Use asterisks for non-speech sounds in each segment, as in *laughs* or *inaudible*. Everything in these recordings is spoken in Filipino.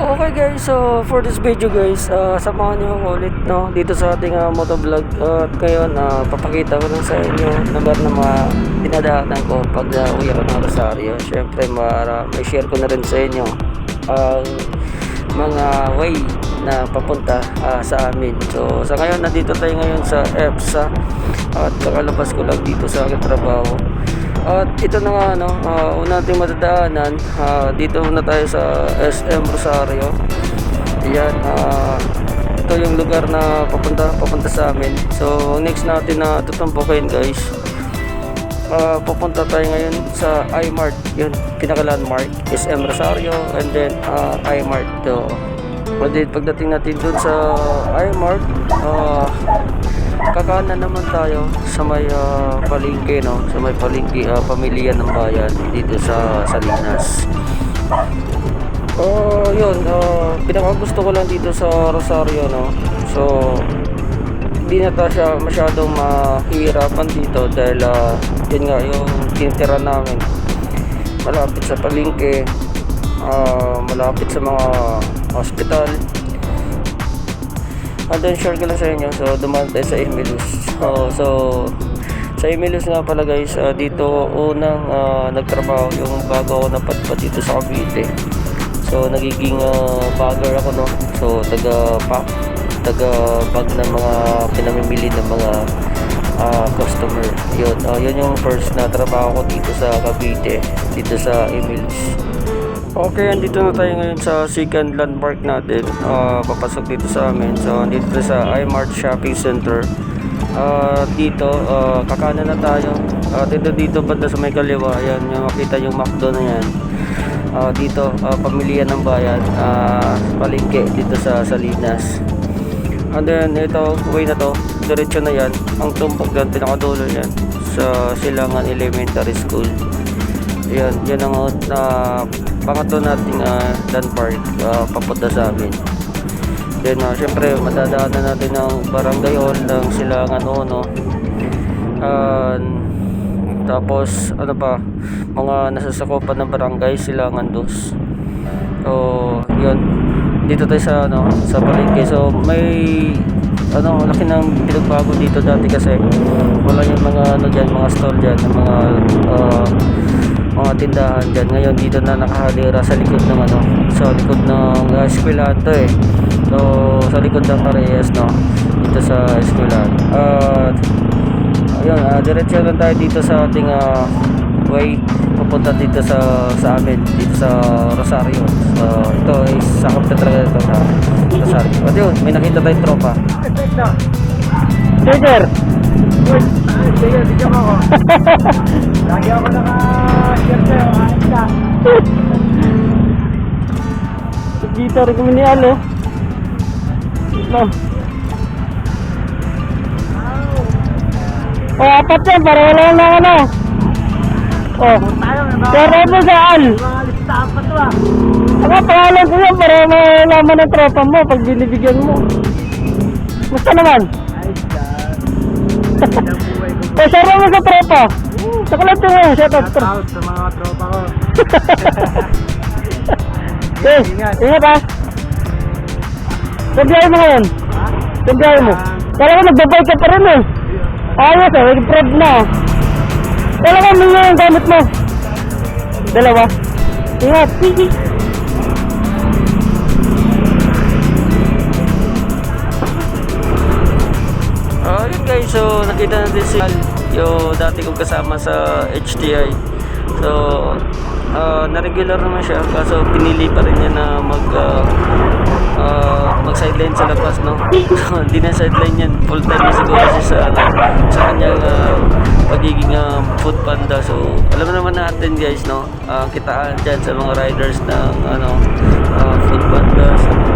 Okay guys, so for this video guys, uh, samahan niyo ulit no, dito sa ating uh, motovlog at ngayon uh, papakita ko lang sa inyo number ng mga dinadaanan ko pag uh, uwi ako ng Rosario. Siyempre para may share ko na rin sa inyo ang mga way na papunta uh, sa amin. So sa ngayon nandito tayo ngayon sa EPSA at kakalabas ko lang dito sa aking trabaho. At ito na nga ano, uh, una nating matadaanan, ah, dito na tayo sa SM Rosario. Yan, ah, ito yung lugar na papunta papunta sa amin. So next natin na tutumpukin guys. ah, pupunta tayo ngayon sa iMart, yun, pinaka landmark, SM Rosario and then ah, iMart. So, and then pagdating natin dun sa iMart, ah, kakanan naman tayo sa may ah, palengke no sa may palengke ah, pamilya ng bayan dito sa Salinas Oh, yun. Uh, pinaka gusto ko lang dito sa Rosario, no. So, hindi na ta siya masyadong mahirapan dito dahil ah, yun nga yung tinitira namin. Malapit sa palengke, ah, malapit sa mga hospital, And then share ko lang sa inyo. So dumaan tayo sa Emilus. Oh, so sa Emilus nga pala guys, ah, dito unang ah, nagtrabaho yung bago ako napadpad dito sa Cavite. So nagiging ah, bagger ako no. So taga pack, taga bag ng mga pinamimili ng mga ah, customer. Yun, ah, yun yung first na trabaho ko dito sa Cavite, dito sa Emilus. Okay, andito na tayo ngayon sa second landmark natin. Ah, papasok dito sa amin. So, andito tayo sa iMart Shopping Center. Ah, dito, ah, kakanan na tayo. Ah, dito, dito, banda sa may kaliwa. Ayan, yung makita yung McDo na yan. Ah, dito, ah, pamilya ng bayan. Ah, palengke dito sa Salinas. And then, ito, way na to. Diretso na yan. Ang tumpok dyan, pinakadulo yan. Sa Silangan Elementary School. Yan, yan ang uh, pangatlo nating uh, landmark uh, papunta sa amin. Then, uh, syempre, madadaanan natin ng barangay hall ng Silangan Ono. Uh, tapos, ano pa, mga nasasakupan ng barangay, Silangan Dos. So, yun. Dito tayo sa, ano, sa palengke. So, may, ano, laki ng pinagbago dito dati kasi wala yung mga, ano dyan, mga stall dyan, ng mga, uh, tindahan dyan. Ngayon dito na nakahalira sa likod ng ano, sa likod ng uh, eskwelahan to eh. So, sa likod ng Parehas, no? Dito sa eskwelahan. At, ayun, uh, diretso lang tayo dito sa ating ah, way papunta dito sa sa amin, dito sa Rosario. So, ito is sakop na talaga ito sa Rosario. At yun, may nakita tayong tropa. Tiger! Sige, *laughs* bigyan mo ako. *laughs* Lagi ako naka-share sa'yo, ayos ka. Dito rin kami ni ano. No. O, apat yan. Pareho lang ng ano. O. Pero mo saan? mga pangalan ko yan. Para malaman ng tropa mo pag binibigyan mo. Musta naman? *laughs* Ko. O, share mo sa tropa. Sa kulat mo. Shout out. Shout out sa mga tropa ko. *laughs* Eh, ingat ha. Sa biyahe mo ngayon? Ha? Sa biyahe mo? Kala ko nagbabay ka pa rin eh. Ayos eh, nag-prod na. Kala ko mga yung gamit mo. Dalawa. Ingat. Oh, yun guys, so nakita natin si Al, yung dati kong kasama sa HTI. So, uh, na-regular naman siya, kaso pinili pa rin niya na mag, uh, uh, mag-sideline sa labas, no? *laughs* Hindi na sideline yan, full time na siguro siya sa, ano, sa kanyang uh, pagiging uh, food panda. So, alam naman natin guys, no? Uh, kitaan dyan sa mga riders ng, ano, uh, food panda, sa mga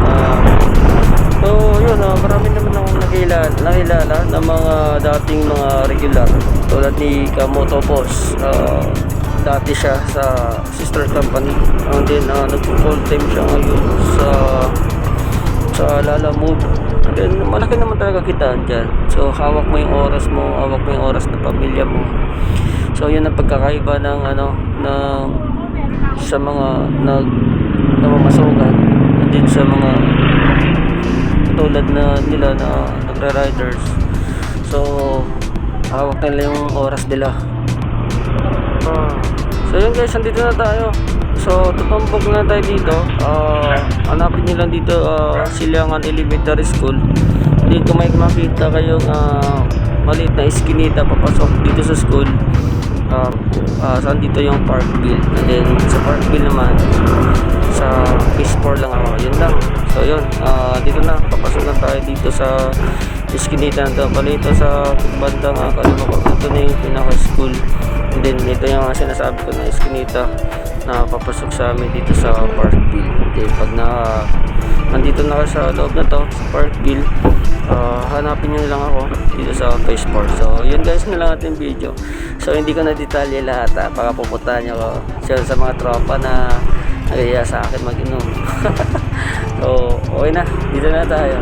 So, yun, ah, marami naman nakilala, nakilala ng mga dating mga regular. Tulad ni Kamoto Boss. Ah, dati siya sa sister company. And then, uh, nag-full time siya ngayon sa sa Lala Move. And then, malaki naman talaga kitaan dyan. So, hawak mo yung oras mo, hawak mo yung oras ng pamilya mo. So, yun ang pagkakaiba ng, ano, ng, sa mga nag, namamasukan. Then, sa mga tulad na nila na nagra-riders. So, hawak nila yung oras nila. Ah, so yun guys, nandito na tayo. So, tutumbok na tayo dito. Ah, hanapin nyo lang dito ah, Siliangan Elementary School. Dito may makita kayong ah, maliit na iskinita papasok dito sa school. Ah, ah, saan dito yung Parkville. And then sa Parkville naman, sa Phase 4 lang ako. Yun lang. So yun, ah, dito na. Papasok na tayo dito sa iskinita na to. Bali ito sa bandang uh, kalimutan. Ito na yung pinaka-school. And then ito yung uh, sinasabi ko na iskinita na papasok sa amin dito sa Parkville. Then pag na nandito na ka sa loob na to, sa Parkville, ah, hanapin nyo lang ako dito sa 4. So yun guys na lang ating video. So hindi ko na detalye lahat ha. Baka pupuntahan nyo ko sa, sa mga tropa na nagaya sa akin mag-inom. *laughs* so okay na, dito na tayo.